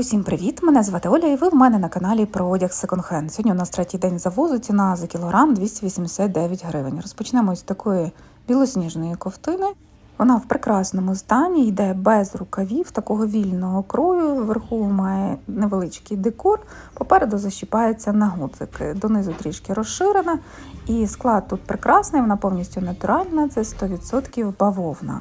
Усім привіт! Мене звати Оля, і ви в мене на каналі про одяг секонд-хенд. Сьогодні у нас третій день завозу, ціна за кілограм 289 гривень. Розпочнемо з такої білосніжної ковтини. Вона в прекрасному стані, йде без рукавів, такого вільного крою. Вверху має невеличкий декор, попереду защіпається на гудзики. Донизу трішки розширена, і склад тут прекрасний, вона повністю натуральна, це 100% бавовна.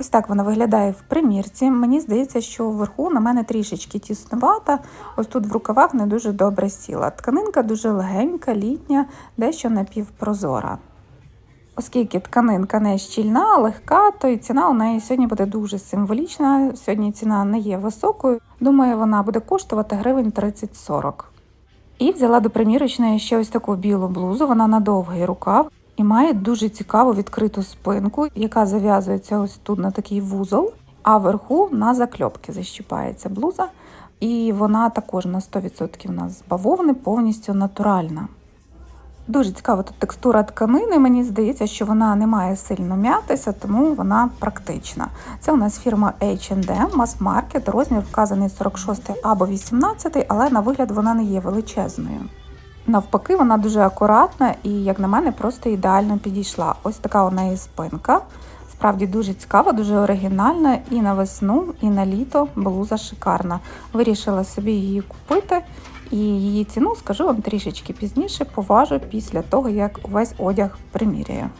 Ось так вона виглядає в примірці. Мені здається, що вверху на мене трішечки тіснувата. Ось тут в рукавах не дуже добре сіла. Тканинка дуже легенька, літня, дещо напівпрозора. Оскільки тканинка не щільна, легка, то і ціна у неї сьогодні буде дуже символічна. Сьогодні ціна не є високою. Думаю, вона буде коштувати гривень 30-40. І взяла до примірочної ще ось таку білу блузу, вона на довгий рукав і має дуже цікаву відкриту спинку, яка зав'язується ось тут на такий вузол, а вверху на закльопки защіпається блуза. І вона також на 100% у нас з бавовни повністю натуральна. Дуже цікава тут текстура тканини. Мені здається, що вона не має сильно м'ятися, тому вона практична. Це у нас фірма H&M, мас-маркет, розмір вказаний 46 або 18, але на вигляд вона не є величезною. Навпаки, вона дуже акуратна і, як на мене, просто ідеально підійшла. Ось така у неї спинка. Справді дуже цікава, дуже оригінальна і на весну, і на літо блуза шикарна. Вирішила собі її купити, і її ціну скажу вам трішечки пізніше, поважу після того, як увесь одяг приміряю.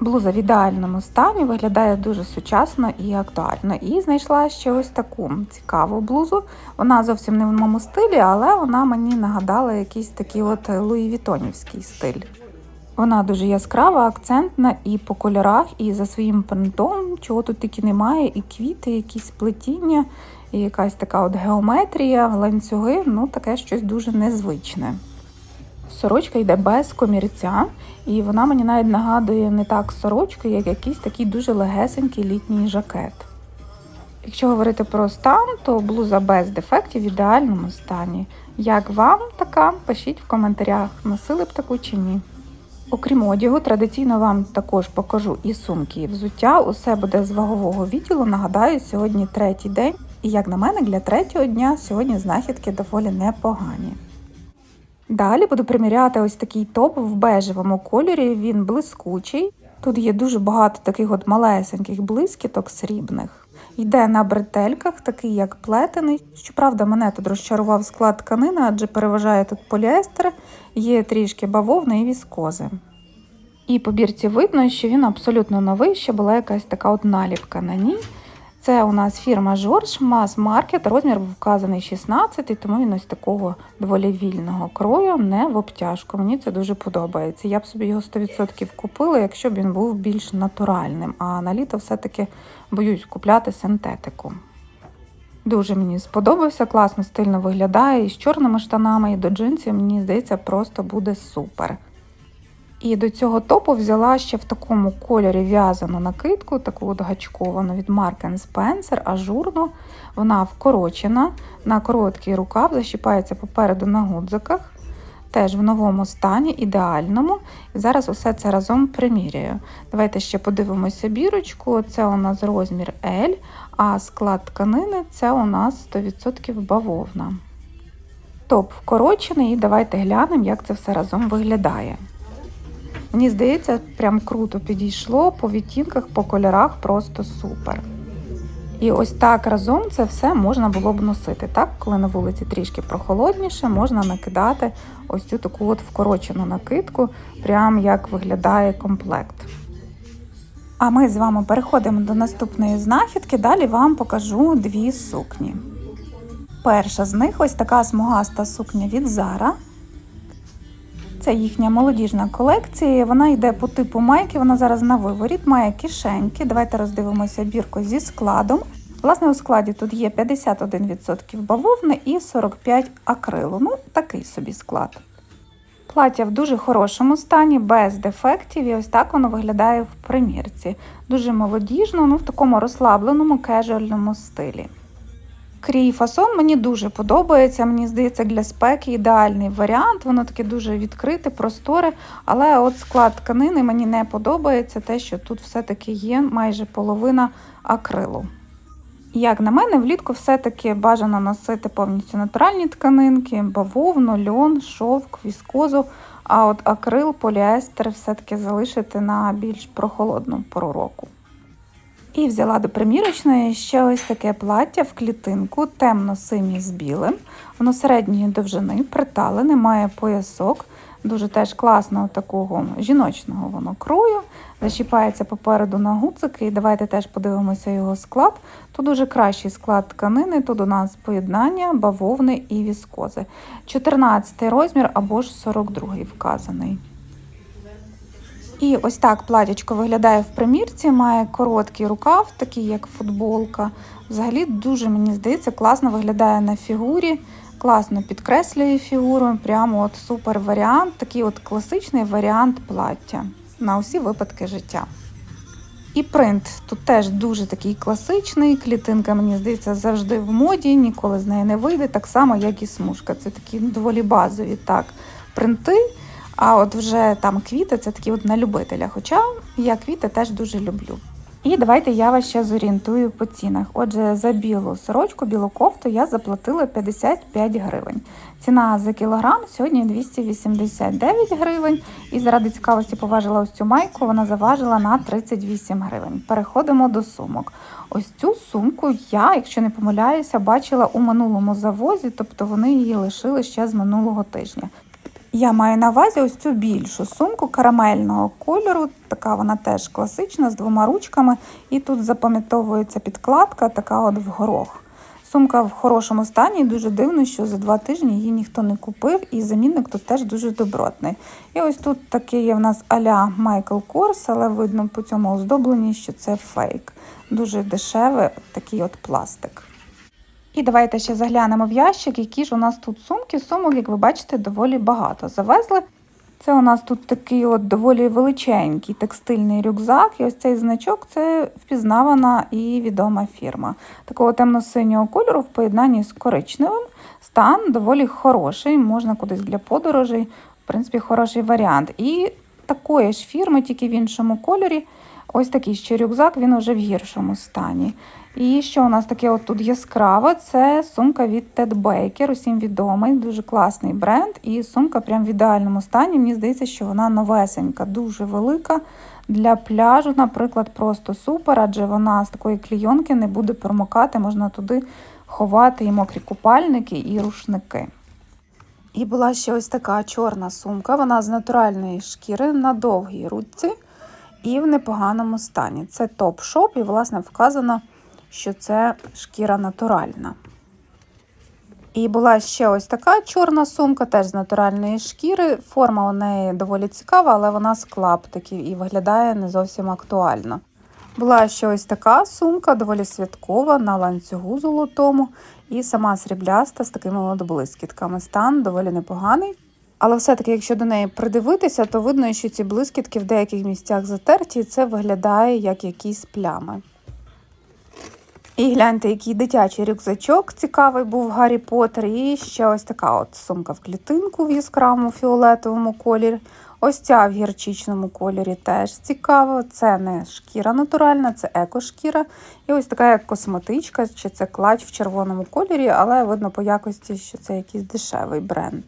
Блуза в ідеальному стані виглядає дуже сучасно і актуально. І знайшла ще ось таку цікаву блузу. Вона зовсім не в моєму стилі, але вона мені нагадала якийсь такий от Луї Вітонівський стиль. Вона дуже яскрава, акцентна і по кольорах, і за своїм принтом, чого тут тільки немає, і квіти, якісь плетіння, і якась така от геометрія, ланцюги, ну таке щось дуже незвичне. Сорочка йде без комірця, і вона мені навіть нагадує не так сорочку, як якийсь такий дуже легесенький літній жакет. Якщо говорити про стан, то блуза без дефектів в ідеальному стані. Як вам така? Пишіть в коментарях, носили б таку чи ні. Окрім одягу, традиційно вам також покажу і сумки, і взуття. Усе буде з вагового відділу. Нагадаю, сьогодні третій день, і як на мене, для третього дня сьогодні знахідки доволі непогані. Далі буду приміряти ось такий топ в бежевому кольорі, він блискучий. Тут є дуже багато таких от малесеньких блискіток срібних. Йде на бретельках, такий як плетений. Щоправда, мене тут розчарував склад тканини, адже переважає тут поліестер, є трішки бавовни і віскози. І по бірці видно, що він абсолютно новий, ще була якась така от наліпка на ній. Це у нас фірма Жорж Мас Маркет, розмір вказаний 16, тому він ось такого доволі вільного крою, не в обтяжку. Мені це дуже подобається. Я б собі його 100% купила, якщо б він був більш натуральним. А на літо все-таки боюсь купляти синтетику. Дуже мені сподобався, класно стильно виглядає і з чорними штанами, і до джинсів, мені здається, просто буде супер. І до цього топу взяла ще в такому кольорі в'язану накидку, таку от гачковану від Mark Spencer, ажурну. Вона вкорочена, на короткий рукав, защіпається попереду на гудзиках. Теж в новому стані, ідеальному. І зараз усе це разом приміряю. Давайте ще подивимося бірочку. Це у нас розмір L, а склад тканини це у нас 100% бавовна. Топ вкорочений, і давайте глянемо, як це все разом виглядає. Мені здається, прям круто підійшло по відтінках, по кольорах просто супер. І ось так разом це все можна було б носити. Так, коли на вулиці трішки прохолодніше, можна накидати ось цю таку от вкорочену накидку, прям як виглядає комплект. А ми з вами переходимо до наступної знахідки. Далі вам покажу дві сукні. Перша з них ось така смугаста сукня від Zara. Це їхня молодіжна колекція. Вона йде по типу майки, вона зараз на виворіт, має кишеньки. Давайте роздивимося бірку зі складом. Власне, у складі тут є 51% бавовни і 45% акрилу. Ну, такий собі склад. Плаття в дуже хорошому стані, без дефектів, і ось так воно виглядає в примірці. Дуже молодіжно, ну в такому розслабленому кежуальному стилі. Крій фасон мені дуже подобається. Мені здається, для спеки ідеальний варіант. Воно таке дуже відкрите, просторе. Але от склад тканини мені не подобається, те, що тут все-таки є майже половина акрилу. Як на мене, влітку все-таки бажано носити повністю натуральні тканинки, бавовну, льон, шовк, віскозу, а от акрил, поліестер все-таки залишити на більш прохолодну пору року. І взяла до примірочної ще ось таке плаття в клітинку, темно-синє з білим. Воно середньої довжини, приталене, має поясок. Дуже теж класного такого жіночного воно крою. Защіпається попереду на гуцики. І давайте теж подивимося його склад. Тут дуже кращий склад тканини. Тут у нас поєднання бавовни і віскози. 14 розмір або ж 42 вказаний. І ось так платячко виглядає в примірці, має короткий рукав, такий як футболка. Взагалі дуже, мені здається, класно виглядає на фігурі, класно підкреслює фігуру. Прямо от супер варіант, такий от класичний варіант плаття на усі випадки життя. І принт тут теж дуже такий класичний. Клітинка, мені здається, завжди в моді, ніколи з неї не вийде, так само, як і смужка. Це такі доволі базові так, принти. А от вже там квіти це такі от на любителя. Хоча я квіти теж дуже люблю. І давайте я вас ще зорієнтую по цінах. Отже, за білу сорочку, білу кофту я заплатила 55 гривень. Ціна за кілограм сьогодні 289 гривень. І заради цікавості поважила ось цю майку, вона заважила на 38 гривень. Переходимо до сумок. Ось цю сумку я, якщо не помиляюся, бачила у минулому завозі, тобто вони її лишили ще з минулого тижня. Я маю на увазі ось цю більшу сумку карамельного кольору. Така вона теж класична з двома ручками. І тут запам'ятовується підкладка, така от в горох. Сумка в хорошому стані, дуже дивно, що за два тижні її ніхто не купив, і замінник тут теж дуже добротний. І ось тут такий є в нас аля Michael Kors, але видно по цьому оздобленні, що це фейк. Дуже дешевий такий от пластик. І давайте ще заглянемо в ящик, які ж у нас тут сумки. Сумок, як ви бачите, доволі багато завезли. Це у нас тут такий от доволі величенький текстильний рюкзак. І ось цей значок це впізнавана і відома фірма. Такого темно-синього кольору в поєднанні з коричневим. Стан доволі хороший, можна кудись для подорожей. В принципі, хороший варіант. І такої ж фірми, тільки в іншому кольорі. Ось такий ще рюкзак, він уже в гіршому стані. І що у нас таке от тут яскраве? Це сумка від Ted Baker, усім відомий, дуже класний бренд. І сумка прям в ідеальному стані. Мені здається, що вона новесенька, дуже велика. Для пляжу, наприклад, просто супер, адже вона з такої клійонки не буде промокати, можна туди ховати і мокрі купальники, і рушники. І була ще ось така чорна сумка, вона з натуральної шкіри на довгій ручці і в непоганому стані. Це топ-шоп, і, власне, вказано що це шкіра натуральна. І була ще ось така чорна сумка, теж з натуральної шкіри. Форма у неї доволі цікава, але вона з клаптиків і виглядає не зовсім актуально. Була ще ось така сумка, доволі святкова, на ланцюгу золотому, і сама срібляста з такими блискітками. Стан доволі непоганий. Але все-таки, якщо до неї придивитися, то видно, що ці блискітки в деяких місцях затерті, і це виглядає як якісь плями. І гляньте, який дитячий рюкзачок цікавий був Гаррі Поттер. І ще ось така от сумка в клітинку в яскравому фіолетовому кольорі. Ось ця в гірчичному кольорі теж цікаво. Це не шкіра натуральна, це екошкіра. І ось така як косметичка, чи це клач в червоному кольорі, але видно по якості, що це якийсь дешевий бренд.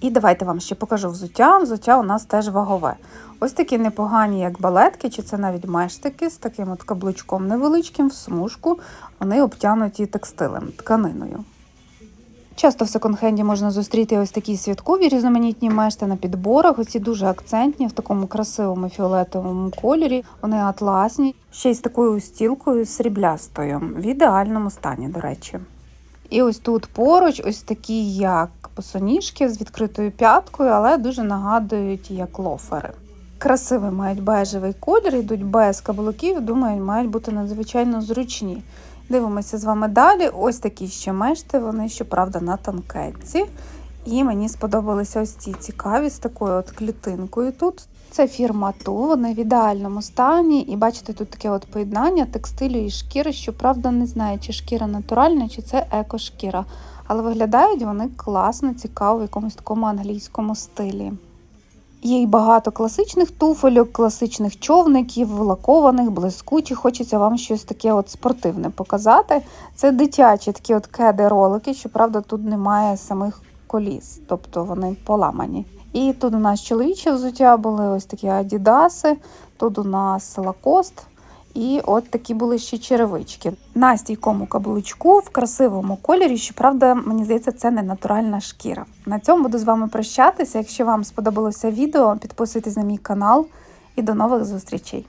І давайте вам ще покажу взуття. Взуття у нас теж вагове. Ось такі непогані, як балетки, чи це навіть мештики з таким от каблучком невеличким в смужку. Вони обтянуті текстилем, тканиною. Часто в секонд-хенді можна зустріти ось такі святкові різноманітні мешти на підборах. Оці дуже акцентні в такому красивому фіолетовому кольорі. Вони атласні, ще й з такою стілкою сріблястою, в ідеальному стані, до речі. І ось тут поруч, ось такі, як босоніжки з відкритою п'яткою, але дуже нагадують як лофери. Красивий мають бежевий колір, йдуть без каблуків, думаю, мають бути надзвичайно зручні. Дивимося з вами далі. Ось такі ще мешти, вони, щоправда, на танкетці. І мені сподобалися ось ці цікаві з такою от клітинкою тут. Це фірма Ту, вони в ідеальному стані. І бачите, тут таке от поєднання текстилю і шкіри, щоправда, не знаю, чи шкіра натуральна, чи це екошкіра. Але виглядають вони класно, цікаво, в якомусь такому англійському стилі. Є й багато класичних туфельок, класичних човників, лакованих, блискучих. Хочеться вам щось таке от спортивне показати. Це дитячі такі от кеди-ролики, щоправда, тут немає самих коліс, тобто вони поламані. І тут у нас чоловіче взуття були ось такі адідаси, тут у нас лакост. І от такі були ще черевички. На стійкому каблучку в красивому кольорі. Щоправда, мені здається, це не натуральна шкіра. На цьому буду з вами прощатися. Якщо вам сподобалося відео, підписуйтесь на мій канал і до нових зустрічей.